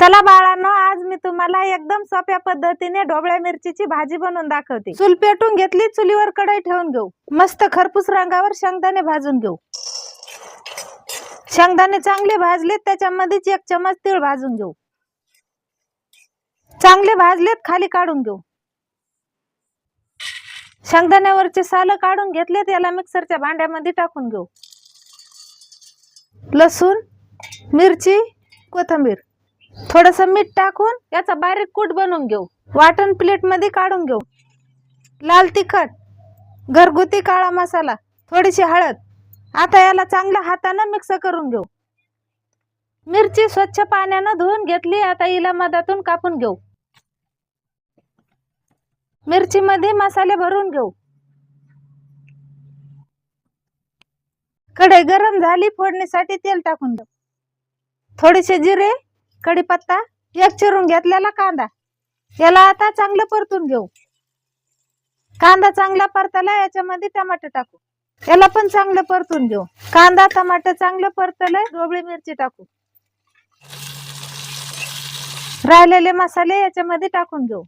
चला बाळांनो आज मी तुम्हाला एकदम सोप्या पद्धतीने ढोबळ्या मिरचीची भाजी बनवून दाखवते. चूल पेटून घेतली चुलीवर कढई ठेवून घेऊ. मस्त खरपूस रंगावर शेंगदाणे भाजून घेऊ. शेंगदाणे चांगले भाजलेत त्याच्यामध्येच एक चमच तीळ भाजून घेऊ. चांगले भाजलेत खाली काढून घेऊ. शेंगदाण्यावरचे साल काढून घेतलेत याला मिक्सरच्या भांड्यामध्ये टाकून घेऊ. लसूण मिरची कोथिंबीर. थोडस मीठ टाकून याचा बारीक कूट बनवून घेऊ. वाटण प्लेटमध्ये काढून घेऊ. लाल तिखट घरगुती काळा मसाला थोडीशी हळद. आता याला चांगल्या हातानं मिक्स करून घेऊ. मिरची स्वच्छ पाण्यानं धुवून घेतली आता हिला मधातून कापून घेऊ. मिरची मध्ये मसाले भरून घेऊ. कढई गरम झाली फोडणीसाठी तेल टाकून घेऊ. थोडेसे जिरे कढीपत्ता एक चिरून घेतलेला कांदा. याला आता चांगलं परतून घेऊ. कांदा चांगला परतला याच्यामध्ये टमाटर टाकू. याला पण चांगलं परतून घेऊ. कांदा टमाटर चांगलं परतलंय ढोबळी मिरची टाकू. राहिलेले मसाले याच्यामध्ये टाकून घेऊ.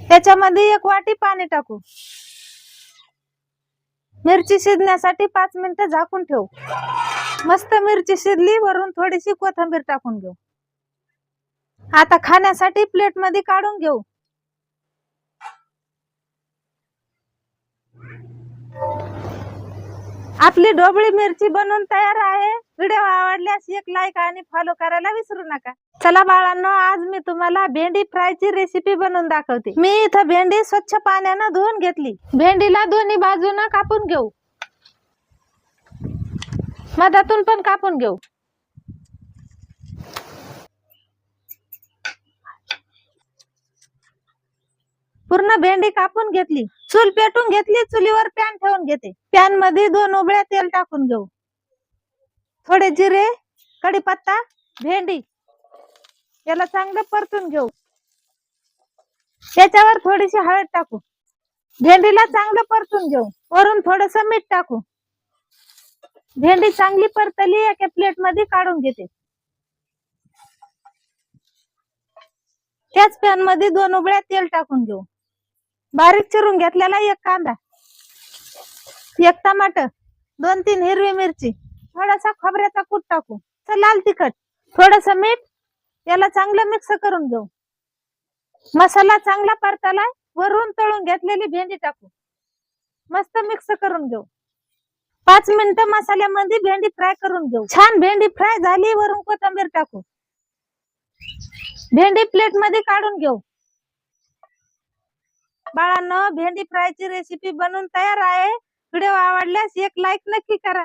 त्याच्यामध्ये एक वाटी पाणी टाकू. मिरची शिजण्यासाठी पाच मिनिटं झाकून ठेवू. मस्त मिरची शिजली वरून थोडीशी कोथिंबीर टाकून घेऊ. आता खाण्यासाठी प्लेटमध्ये काढून घेऊ. आपली ढोबळी मिरची बनवून तयार आहे. व्हिडिओ आवडल्यास एक लाईक आणि फॉलो करायला विसरू नका. चला बाळांनो आज मी तुम्हाला भेंडी फ्रायची रेसिपी बनवून दाखवते. मी इथं भेंडी स्वच्छ पाण्यानं धुवून घेतली. भेंडीला दोन्ही बाजूनं कापून घेऊ. मधातून पण कापून घेऊ. पूर्ण भेंडी कापून घेतली. चूल पेटून घेतली चुलीवर पॅन ठेवून घेते. पॅनमध्ये दोन उबळ्या तेल टाकून घेऊ. थोडे जिरे कढीपत्ता भेंडी. याला चांगलं परतून घेऊ. त्याच्यावर थोडीशी हळद टाकू. भेंडीला चांगलं परतून घेऊ. वरून थोडस मीठ टाकू. भेंडी चांगली परतली एका प्लेटमध्ये काढून घेते. त्याच पॅनमध्ये दोन उबळ्या तेल टाकून घेऊ. बारीक चिरून घेतलेला एक कांदा एक टमाटर दोन तीन हिरवी मिरची थोडासा खोबऱ्याचा कूट टाकू. लाल तिखट. थोडस मीठ याला चांगलं मिक्स करून घेऊ. मसाला चांगला परताला वरून तळून घेतलेली भेंडी टाकू. मस्त मिक्स करून घेऊ. पाच मिनिटं मसाल्यामध्ये भेंडी फ्राय करून घेऊ. छान भेंडी फ्राय झाली वरून कोथिंबीर टाकू. भेंडी प्लेटमध्ये काढून घेऊ. बाळांनो भेंडी फ्रायची रेसिपी बनवून तयार आहे. व्हिडिओ आवडल्यास एक लाईक नक्की करा.